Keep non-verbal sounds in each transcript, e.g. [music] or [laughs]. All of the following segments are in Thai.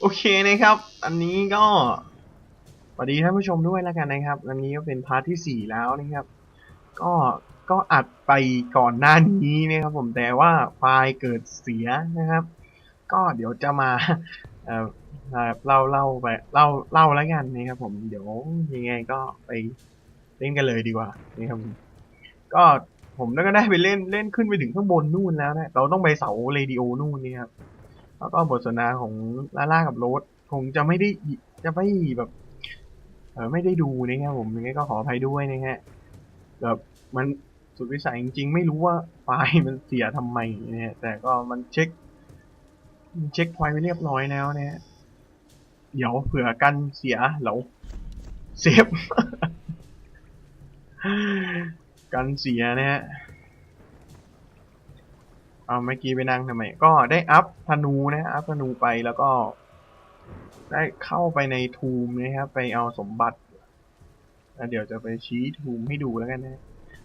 โอเคนะครับ อันนี้ก็สวัสดีท่านผู้ชมด้วยแล้วกันนะครับ อันนี้ก็เป็นพาร์ทที่สี่แล้วนะครับ ก็ก็อัดไปก่อนหน้านี้นะครับ ผมแต่ว่าไฟล์เกิดเสียนะครับ ก็เดี๋ยวจะมาเอ่อเล่าเล่าไปเล่าเล่าแล้วกันนะครับผมเดี๋ยวยังไงก็ไปเล่นกันเลยดีกว่านะครับผมก็ผมก็ได้ไปเล่นเล่นขึ้นไปถึงข้างบนนู่นแล้วนะเราต้องไปเสาเรดิโอนู่นนี่ครับ แล้วก็บทสนทนาของลาล่ากับโรสคงจะไม่ได้จะไม่แบบเออไม่ได้ดูนะครับผมยังไงก็ขออภัยด้วยนะฮะแบบมันสุดวิสัยจริงๆ ไม่รู้ว่าไฟล์มันเสียทำไมนะฮะแต่ก็มันเช็คเช็คพอยต์ไปเรียบร้อยแล้วนะฮะเดี๋ยวเผื่อกันเสียเราเซฟกันเสียนะฮะ เอาเมื่อกี้ไปนั่งทำไม ก็ได้อัพธนูนะอัพธนูไปแล้วก็ ได้เข้าไปในทูมนะครับไปเอาสมบัติแล้วเดี๋ยวจะไปชี้ทูมให้ดูแล้วกันนะ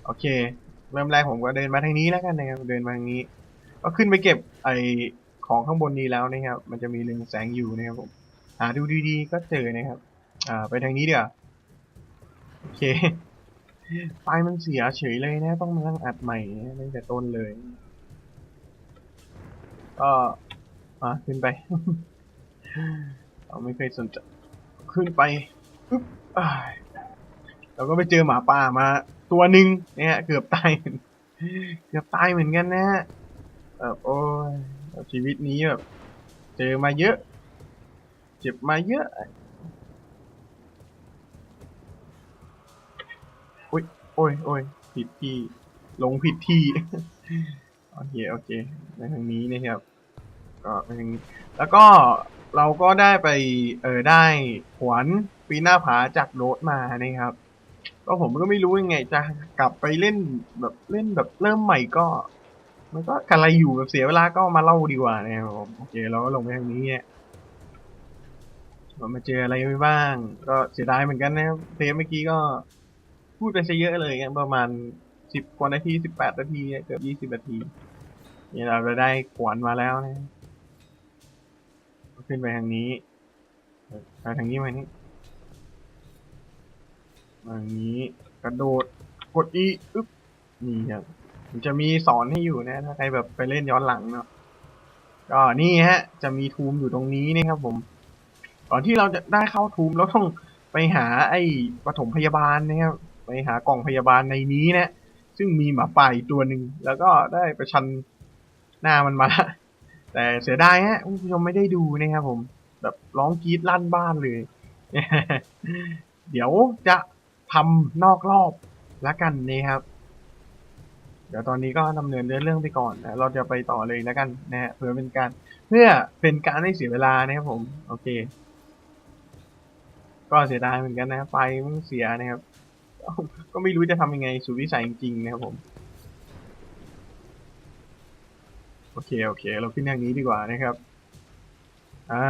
โอเค เริ่มแรกผมก็เดินมาทางนี้แล้วกันนะครับเดินมาทางนี้ ก็ขึ้นไปเก็บไอของข้างบนนี้แล้วนะครับ มันจะมีเรืองแสงอยู่นะครับผมหาดูดีๆก็เจอนะครับ อ่า ไปทางนี้เดี๋ยวโอเคไฟมันเสียเฉยเลยนะ ต้องมานั่งอัดใหม่ตั้งแต่ต้นเลย ก็มาขึ้นไป เราไม่เคยสนใจขึ้นไปปึ๊บอ้าเราก็ไปเจอหมาป่ามา ตัวหนึ่งเนี่ยเกือบตายเกือบตายเหมือนกันนะฮะแบบโอ้ยชีวิตนี้แบบเจอมาเยอะ เจ็บมาเยอะโอ้ยโอ้ยโอ้ยผิดที่ลงผิดที่ โอเคโอเคในทางนี้นะครับก็ไปทางนี้ แล้วก็เราก็ได้ไปเออได้ขวานปีหน้าผาจากโรดมานะครับ ก็ผมก็ไม่รู้ยังไงจะกลับไปเล่นแบบเล่นแบบเริ่มใหม่ก็ มันก็อะไรอยู่แบบเสียเวลาก็มาเล่าดีกว่านะครับโอเคเราก็ลงไปทางนี้เนี่ยมาเจออะไรไปบ้าง ก็เสียดายเหมือนกันนะครับเทปเมื่อกี้ก็พูดไปซะเยอะเลยประมาณ สิบกว่านาทีสิบแปดนาทีเกือบยี่สิบนาทีนี่เราจะได้ขวานมาแล้วนะขึ้นไปทางนี้ไปทางนี้มานี่มาทางนี้กระโดดกดอีอึ๊บนี่ครับมันจะมีสอนให้อยู่นะ ถ้าใครแบบไปเล่นย้อนหลังเนาะก็นี่ฮะ จะมีทูมอยู่ตรงนี้นะครับผมก่อนที่เราจะได้เข้าทูมเราต้องไปหาไอ้ปฐมพยาบาลนะครับไปหากล่องพยาบาลในนี้นะ ซึ่งมีหมาป่าอีกตัวหนึ่งแล้วก็ได้ประชันหน้ามันมาละแต่เสียดายฮะคุณผู้ชมไม่ได้ดูนะครับผม แบบร้องกรีดลั่นบ้านเลย เดี๋ยวจะทำนอกรอบแล้วกันนะครับ เดี๋ยวตอนนี้ก็ดำเนินเรื่องไปก่อนนะเราจะไปต่อเลยแล้วกันนะฮะเพื่อเป็นการเพื่อเป็นการไม่เสียเวลานะครับผม โอเค ก็เสียดายเหมือนกันนะไฟมันเสียนะครับ ก็ไม่รู้จะทำยังไงสุดวิสัยจริงๆนะครับผม โอเค โอเค เราขึ้นทางนี้ดีกว่านะครับ อ่า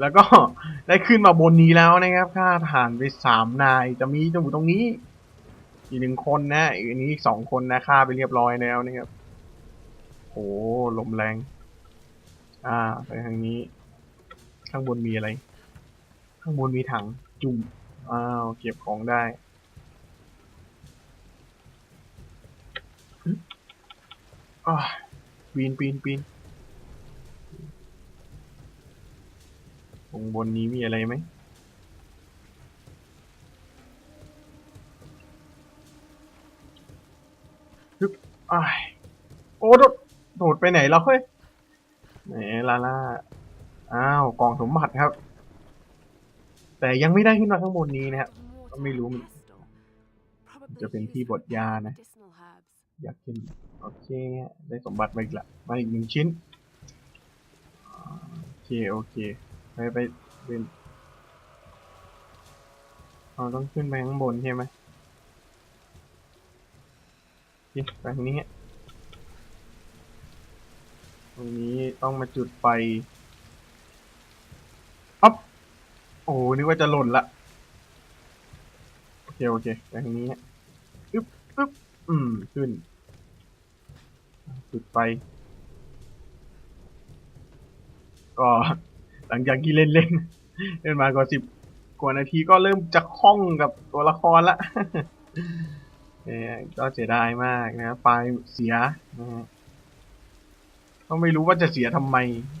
แล้วก็ได้ขึ้นมาบนนี้แล้วนะครับค่าฐานไปสามนาย จะมีอยู่ตรงนี้ อีกหนึ่งคนนะ อีกนี้อีกสองคนนะฆ่าไปเรียบร้อยแล้วนะครับโอ้ลมแรง อ่า ไปทางนี้ ข้างบนมีอะไร ข้างบนมีถังจุ่ม อ้าวเก็บของได้อ่าปีนปีนปีนตรงบนนี้มีอะไรไหมฮึบอ้ายโอ้โดดโดดไปไหนแล้วเฮ้ยไหนลาล่า อ้าวกล่องสมบัติครับ แต่ยังไม่ได้ขึ้นมาข้างบนนี้นะครับก็ไม่รู้มันจะเป็นที่บดยานะ อยากกินโอเคได้สมบัติมาอีกละมาอีกหนึ่งชิ้นโอเคโอเค ไปไปเป็นเราต้องขึ้นไปข้างบนใช่ไหมไปทางนี้ตรงนี้ต้องมาจุดไฟ โอ้โหนึกว่าจะหล่นละ โอเค โอเคไปทางนี้ฮะอึ๊บอึ๊บอืม ขึ้นจุดไฟก็หลังจากที่เล่นเล่นเล่นมาก็สิบกว่านาทีก็เริ่มจะคล่องกับตัวละครละเนี่ยก็เสียดายมากนะไฟเสียนะฮะก็ไม่รู้ว่าจะเสียทำไม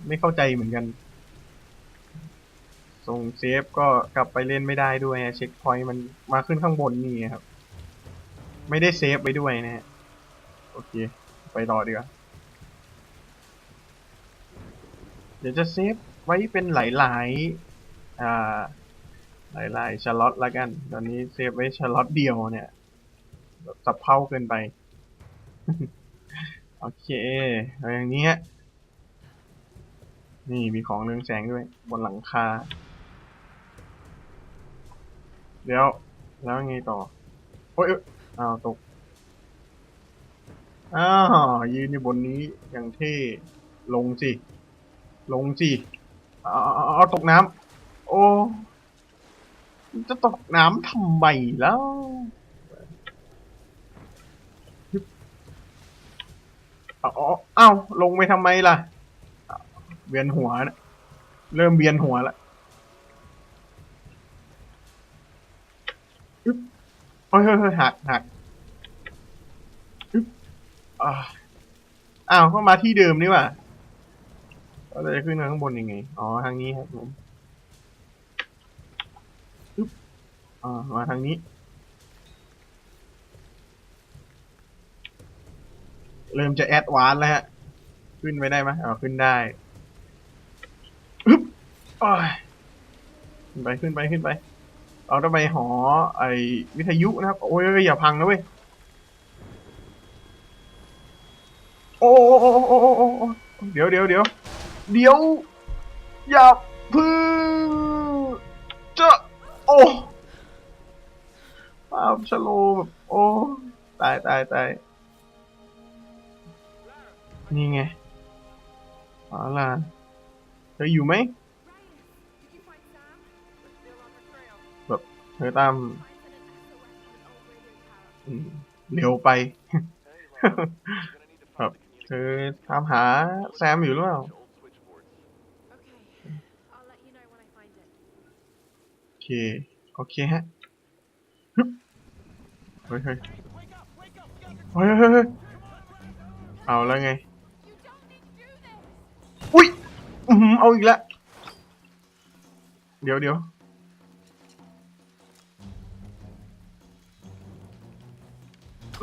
ไม่เข้าใจเหมือนกัน ส่งเซฟก็กลับไปเล่นไม่ได้ด้วยเช็คพอยต์มันมาขึ้นข้างบนนี่ครับ ไม่ได้เซฟไปด้วยนะฮะโอเค ไปต่อดีกว่าเดี๋ยวจะเซฟไว้เป็นหลายๆอ่าหลายๆชล็อตละกัน ตอนนี้เซฟไว้ชล็อตเดียวเนี่ยสับเพร่าเกินไป โอเคเอาอย่างนี้นี่มีของเรืองแสงด้วยบนหลังคา เดี๋ยว แล้วไงต่อโอ้ยเอ้ยอ้าวตก อ้าวยืนอยู่บนนี้อย่างเท่ลงสิลงสิเอาตกน้ำโอ้จะตกน้ำทำไมแล้วอาเอาเอาลงไปทำไมล่ะ เวียนหัวนะเริ่มเวียนหัวแล้วอึ๊บ เฮ้ยเฮ้ยเฮ้ยหักหักอา้าวก็มาที่เดิมนี่ว่าเราจะขึ้นมาข้างบนยังไง อ๋อ ทางนี้ครับผมอึ๊บอ่ามาทางนี้ เริ่มจะแอดวานแล้วฮะ ขึ้นไปได้ไหมอ๋อ ขึ้นได้อึ๊บอ้ายขึ้นไป ขึ้นไป ขึ้นไป เราต้องไปหอไอวิทยุนะครับ โอ้ยอย่าพังนะเว้ย โอ้โอ้โอ้โอ้เดี๋ยวเดี๋ยวเดี๋ยวเดี๋ยว อย่าพึ่งจะโอ้ภาพชะโลแบบโอ้ตายตายตายนี่ไงเอาล่ะเธออยู่ไหม เธอตาม I sent an SOS to an old radio tower. อืมเร็วไป ครับเธอตามหาแซมอยู่หรือเปล่า Okay. I'll let you know when I find it. โอเค โอเคฮะฮึบเฮ้ยเฮ้ยเฮ้ยเฮ้ยเฮ้ยเอาแล้วไง You don't need to do this! อุ้ยอือหือเอาอีกแล้ว เดี๋ยวเดี๋ยว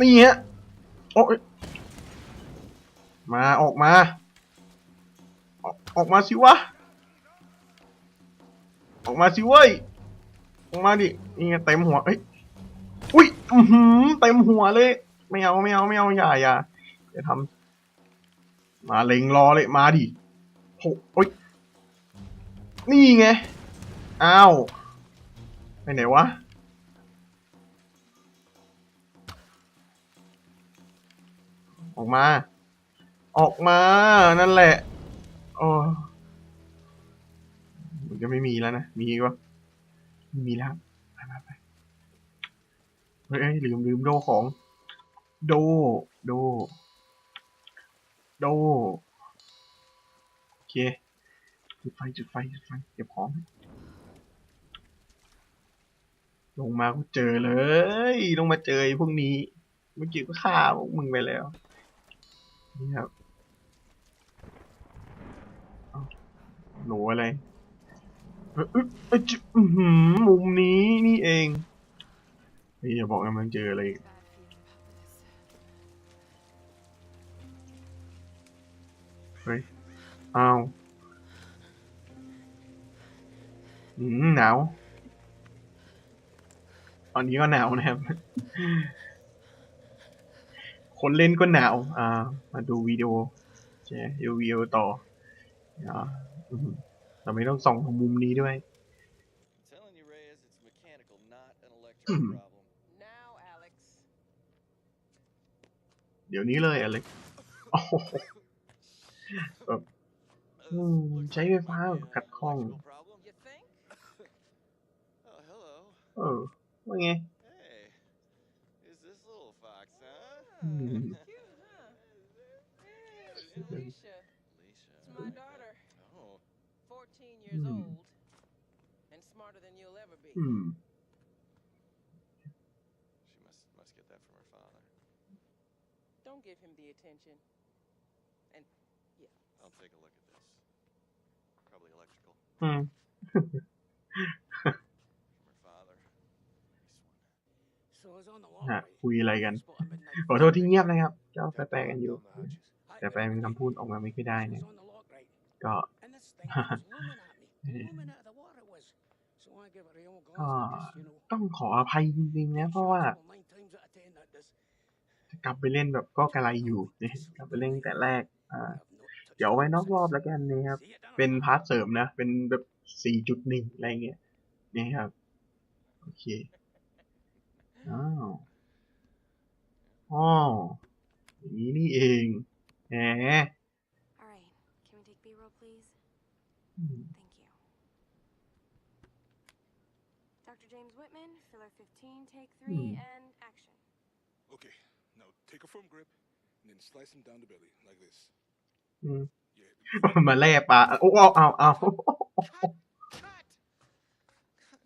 นี่ฮะโอ้ยมาออกมาออกออกมาสิวะ ออกมาสิเว้ย ออกมาดิ นี่ไงเต็มหัวเอ้ย อุ้ยอือหือเต็มหัวเลย ไม่เอาไม่เอาไม่เอาอย่าอย่าอย่าทำมาเล็งรอเลยมาดิโหโอ้ย นี่ไง อ้าวไปไหนวะ ออกมา ออกมา นั่นแหละโอ้มันจะไม่มีแล้วนะ มีวะไม่มีแล้วไปไปไปเฮ้ยเอ้ยลืมลืมโดของ โด โด โด โอเค จุดไฟ จุดไฟ จุดไฟ เก็บของ ลงมาก็เจอเลย ลงมาเจอพวกนี้ เมื่อกี้ก็ฆ่าพวกมึงไปแล้ว นี่ครับหนูอะไรเอ้ยเอ้ยเอ้ยจิอื้อหือมุมนี้นี่เองเฮ้ยอย่าบอกนะมันเจออะไรเฮ้ยอ้าวอืมหนาวตอนนี้ก็หนาวนะครับ คนเล่นก็หนาวอ่ามาดูวิดีโอใช่ดูวิดีโอต่ออ่าอืมเราไม่ต้องส่องมุมนี้ด้วย I'm telling you, Reyes, it's mechanical, not an electrical Hmm. problem. Now, Alex. เดี๋ยวนี้เลยอะไรโอ้โห Uh, Hmm, looks trái like bê it phá might be an cạch con. electrical problem. You think? Oh, hello. เออว่าไง Mm-hmm. cute, huh? Alicia. Alicia. It's my daughter. Oh. 14 years hmm. old. And smarter than you'll ever be. Hmm. She must must get that from her father. Don't give him the attention. And yeah. I'll take a look at this. Probably electrical. Hmm. [laughs] หาคุยอะไรกัน ขอโทษที่เงียบนะครับ เจ้าแปลกันอยู่ แต่แปลเป็นคำพูดออกมาไม่ค่อยได้เนี่ย ก็ต้องขออภัยจริงๆนะ เพราะว่า กลับไปเล่นแบบก็กระไรอยู่กลับไปเล่นแต่แรก อ่า เดี๋ยวไว้นอกรอบแล้วกันนะครับ เป็นพาร์ทเสริมนะ เป็นแบบ 4.1 อะไรเงี้ย นี่ครับ โอเค อ้าว อ๋ออย่างนี้นี่เองแหม All right. Can we take B-roll, please? อืม Thank you. Dr. James Whitman, filler 15, take three, Hmm. and action. Okay, now take a firm grip and then slice him down the belly like this. อืม Yeah. มาแล่ปลาโอ้เอาเอาเอา Cut! Cut! Cut!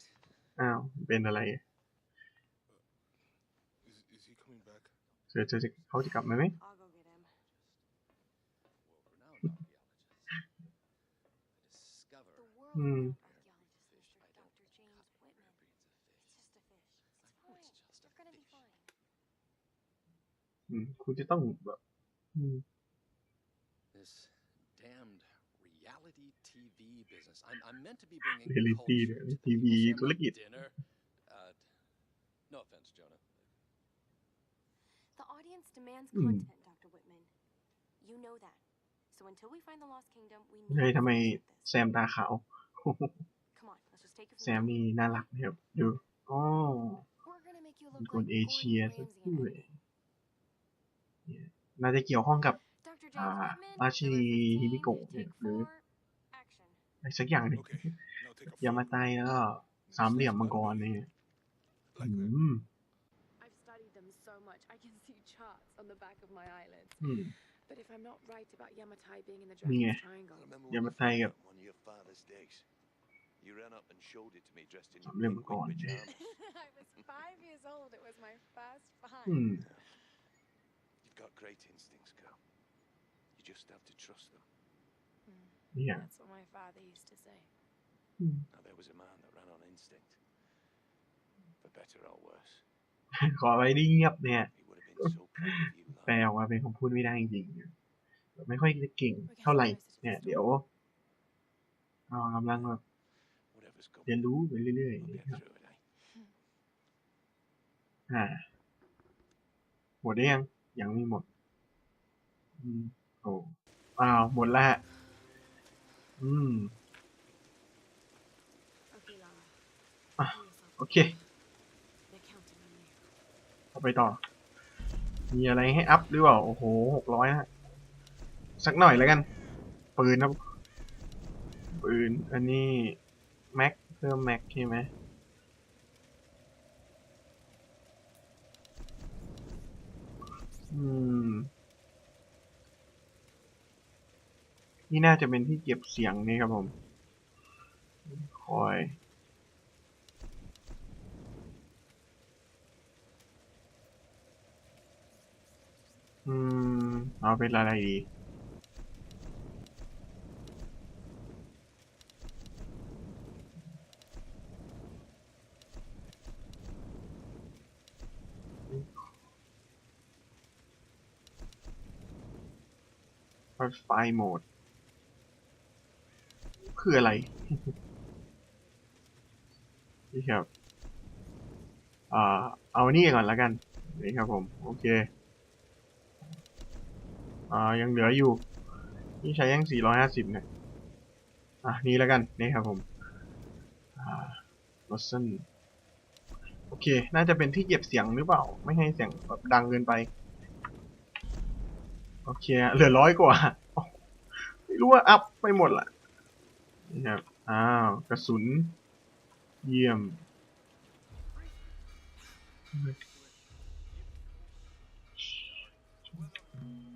อ้าว เป็นอะไร Is, [laughs] เธอเธอจะเขาจะกลับมาไหม I'll go get him. World-renowned archaeologist. I discover The Hmm. world-renowned archaeologist, Mr. Dr. James Whitman. breeds of fish. It's just a fish. It's fine. It's just a You're gonna be fish. fine. อืมคุณจะต้องแบบอืม This damned reality TV business. I'm, I'm meant to be bringing Reality culture เนี่ย to the ทีวี people. Say ธุร I'm กิจ at dinner. Uh, no offense, Jonah. The audience demands Hmm. content, Dr. Whitman. You know that. So until we find the Lost Kingdom, we เฮ้ย need to ทำไม finish with แซ this. มตาขาว Come on, let's just take it แซ from ม the นี่น่ารักนะครับดูอ๋อ We're gonna make you เป็น look คน like เอ Gordon เชียซะ Ramsay ด้ in วย editing. เนี่ยน่าจะเกี่ยวข้องกับ Dr. Ah, James Whitman, ราชินี filler ฮิมิ 15, โกะเนี่ย take หรือ four, action. อะไรสักอย่างหนึ่ง Okay, now take a ยามา firm ไต grip แล้วก็ and สาม slice เหลี่ยม him มัง down ก the ร belly เนี่ย like อื that. ม on the back of my eyelids. But if I'm not right about Yamatai being in the Dragon's yeah. Triangle, Yamatai you one of your father's. You ran up and showed it to me dressed in pink pajamas. [laughs] I was five years old. It was my first find. Hmm. You've got great instincts, girl. You just have to trust them. Yeah. That's what my father used to say. Now, there was a man that ran on instinct. For better or worse. Khỏi phải đi nhập. ด้เงียบเนี่ย He would have been so proud of you, แปล lad. ออกมาเป็นคำพูดไม่ได้จริงๆแบบไม่ค่อยจะเก่งเท่าไหร่ เนี่ย เดี๋ยวเรากำลังแบบ Whatever's เรียน coming, รู้ไปเรื่อย we'll ๆ get นะครับ through it, eh? อ่าหมดได้ยัง ยังไม่หมด อืมโอ้อ้าวหมดแล้วฮะอืม Okay, Lara. Ah, Pull yourself โอเค They're counting on you. เอาไปต่อ มีอะไรให้อัพหรือเปล่า โอ้โหหกร้อยฮะ สักหน่อยแล้วกัน ปืนนะปืน อันนี้แม็กเพิ่มแม็กใช่ไหมอืม นี่น่าจะเป็นที่เก็บเสียงนี่ครับผม คอย อืม เอาเป็นอะไรดีไฟโหมด คืออะไร นี่ครับ อ่า เอานี่ก่อนแล้วกัน นี่ครับผม โอเค อ่ายังเหลืออยู่ นี่ใช้ยัง 450 เนี่ย อะนี่แล้วกัน นี่ครับผมอ่า l o s s o n โอเค น่าจะเป็นที่เก็บเสียงหรือเปล่า ไม่ให้เสียงแบบดังเกินไป โอเค เหลือร้อยกว่า ไม่รู้ว่า อัพไปหมดละนี่ครับ อ้าว กระสุน เยี่ยม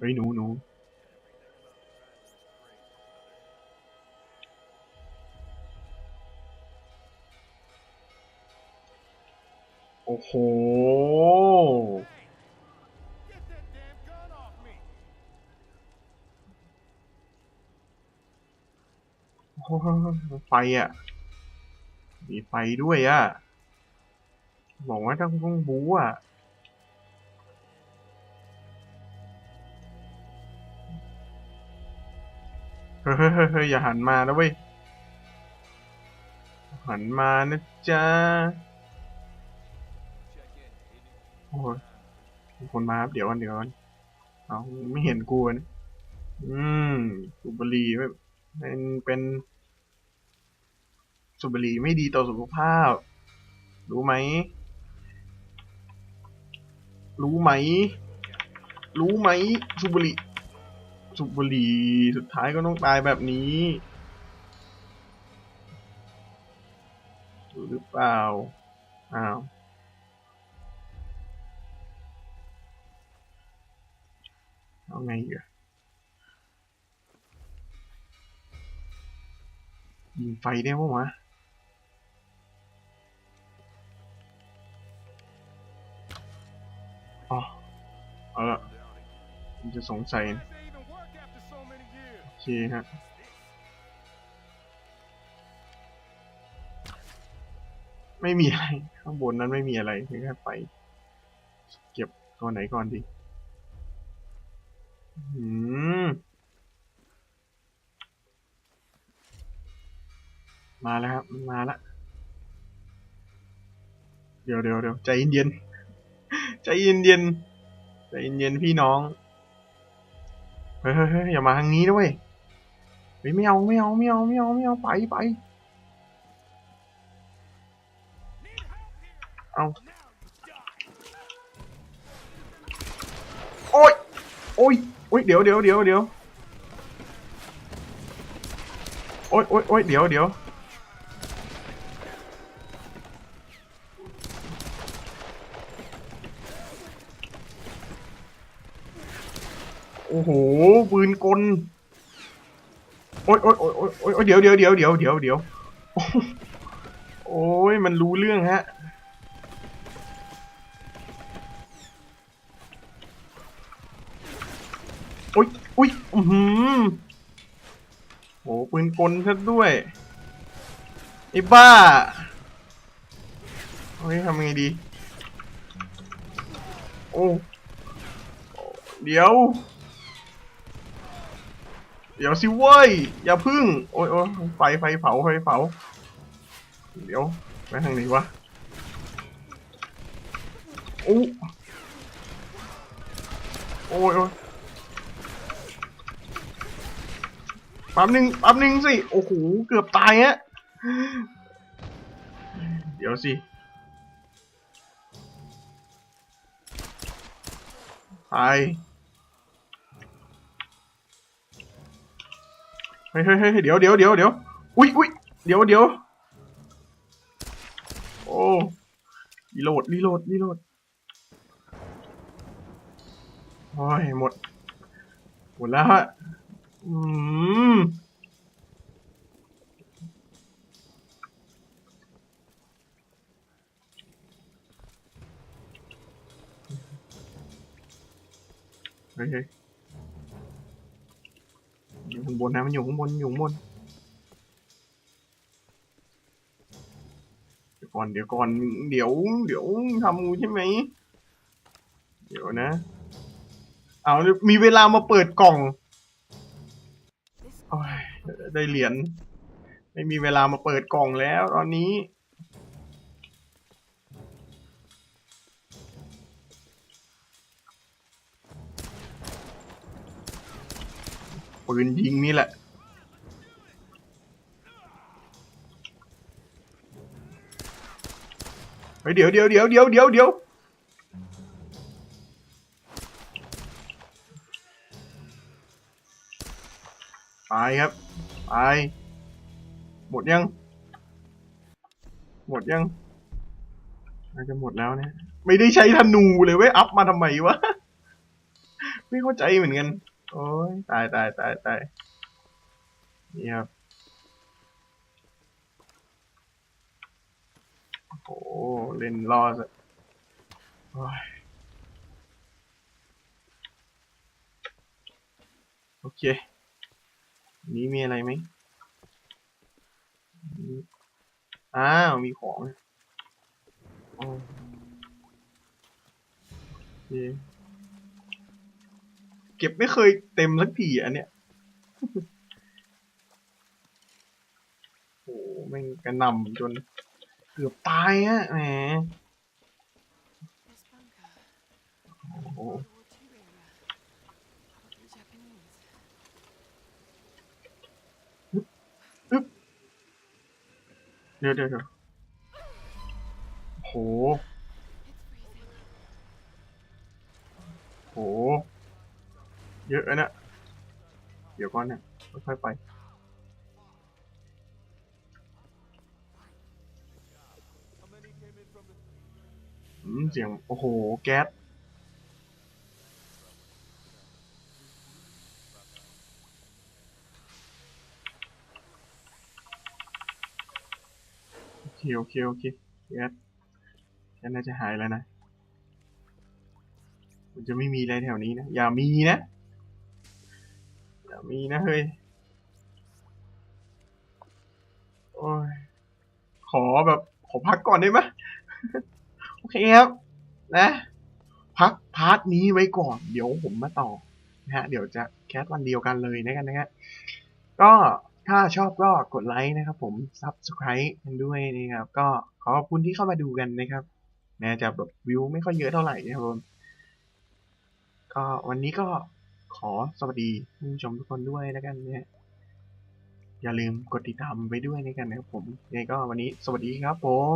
เฮ้ยหนูหนูโอ้โห ไฟอะ มีไฟด้วยอะ บอกว่าต้องต้องบูอะ ฮ้ยเฮ้ยเฮ้ยเฮ้ยอย่าหันมานะเว้ย หันมานะจ๊ะ โอ้ยมีคนมาครับเดี๋ยวกันเดี๋ยวกันเอาไม่เห็นกูนะอืมสูบรี่แบบเป็นเป็นสูบรีไม่ดีต่อสุขภาพ รู้ไหม รู้ไหม รู้ไหมสูบรี่ สูบบุรีสุดท้ายก็ต้องตายแบบนี้ดูหรือเปล่า อ้าว เอาไงอีกอะยิงไฟได้ปะวะอ๋อ เอาละผมจะสงสัย เคฮะไม่มีอะไร ข้างบนนั้นไม่มีอะไรแค่ไฟเก็บตัวไหนก่อนดีอืมมาแล้วครับ มาแล้วเดี๋ยวเดี๋ยวเดี๋ยวใจเย็นใจเย็นเย็นใจเย็นเย็นพี่น้อง เฮ้ยเฮ้ยอย่ามาทางนี้ด้วย เฮ้ยไม่เอาไม่เอาไม่เอาไม่เอาไม่เอาไปไปเอาโอ้ยโอ้ยโอ้ยเดี๋ยวเดี๋ยวเดี๋ยวเดี๋ยวโอ้ยโอ้ยโอ้ยเดี๋ยวเดี๋ยวโอ้โหปืนกล อ้ยโอ้ยโอ้ยโอ้ยโอ้ยเดี๋ยวเดี๋ยวเดี๋ยวเดี๋ยวเดี๋ยวเดี๋ยวโอ้ยมันรู้เรื่องฮะอุ้ยอุ้ยอือหือโหปืนกลซะด้วยไอ้บ้าเฮ้ยทำไงดี โอ้ เดี๋ยว เดี๋ยวสิเว้ย อย่าพึ่ง โอ้ยโอ้ยไฟไฟเผาไฟเผา เดี๋ยวไปทางไหนวะโอ้โอ้ยโอ้ยปั๊บหนึ่งปั๊บหนึ่งสิ โอ้โห เกือบตายฮะ เดี๋ยวสิตาย เฮ้ยเฮ้ยเฮ้เดี๋ยวเดี๋ยวเดี๋ยวเดี๋ยวอุ้ยอุ้ยเดี๋ยวเดี๋ยวโอ้รีโหลดรีโหลดรีโหลดโอ้ยหมด หมดแล้วฮะอืมเฮ้ยเฮ้ย อยู่ข้างบนนะมันอยู่ข้างบนอยู่ข้างบนเดี๋ยวก่อนเดี๋ยวก่อนเดี๋ยวเดี๋ยวทำงูใช่ไหมเดี๋ยวนะเอามีเวลามาเปิดกล่องอได้เหรียญไม่มีเวลามาเปิดกล่องแล้วตอนนี้ ปืนยิงนี่แหละ เฮ้ยเดี๋ยวเดี๋ยวเดี๋ยวเดี๋ยวเดี๋ยวเดี๋ยวตายครับตายหมดยัง หมดยังน่าจะหมดแล้วเนี่ย ไม่ได้ใช้ธนูเลยเว้ย อัพมาทำไมวะ ไม่เข้าใจเหมือนกัน โอ้ยตายตายตายตายนี่ครับโอ้เล่นรอดโอ้ยโอเค นี้มีอะไรไหมอ้าว มีของโอ้โอเค เก็บไม่เคยเต็มสักทีอันเนี้ยโอ้โหแม่งกระหน่ำจนเกือบตายฮะแหม This bunker. โอ้โห World War II era. Probably Japanese. เดี๋ยวเดี๋ยวเดี๋ยวโห เยอะนะเดี๋ยวก่อนเนี่ยค่อยๆไปอืมเสียง โอ้โห แก๊สโอเคโอเคโอเคแก๊สแก๊สน่าจะหายแล้วนะ มันจะไม่มีอะไรแถวนี้นะ อย่ามีนะ มีนะเฮ้ย โอ้ย ขอแบบ ขอพักก่อนได้ไหมโอเคครับ นะ พักพาร์ทนี้ไว้ก่อน เดี๋ยวผมมาต่อนะฮะ เดี๋ยวจะแคสวันเดียวกันเลยนะกันนะฮะ ก็ถ้าชอบก็กดไลค์นะครับผม Subscribe กันด้วยนะครับ ก็ขอบคุณที่เข้ามาดูกันนะครับแมจะแบบวิวไม่ค่อยเยอะเท่าไหร่นะครับผมก็วันนี้ก็ ขอสวัสดีผู้ชมทุกคนด้วยแล้วกันนะฮะอย่าลืมกดติดตามไปด้วยในกันนะครับผมยังไงก็วันนี้สวัสดีครับผม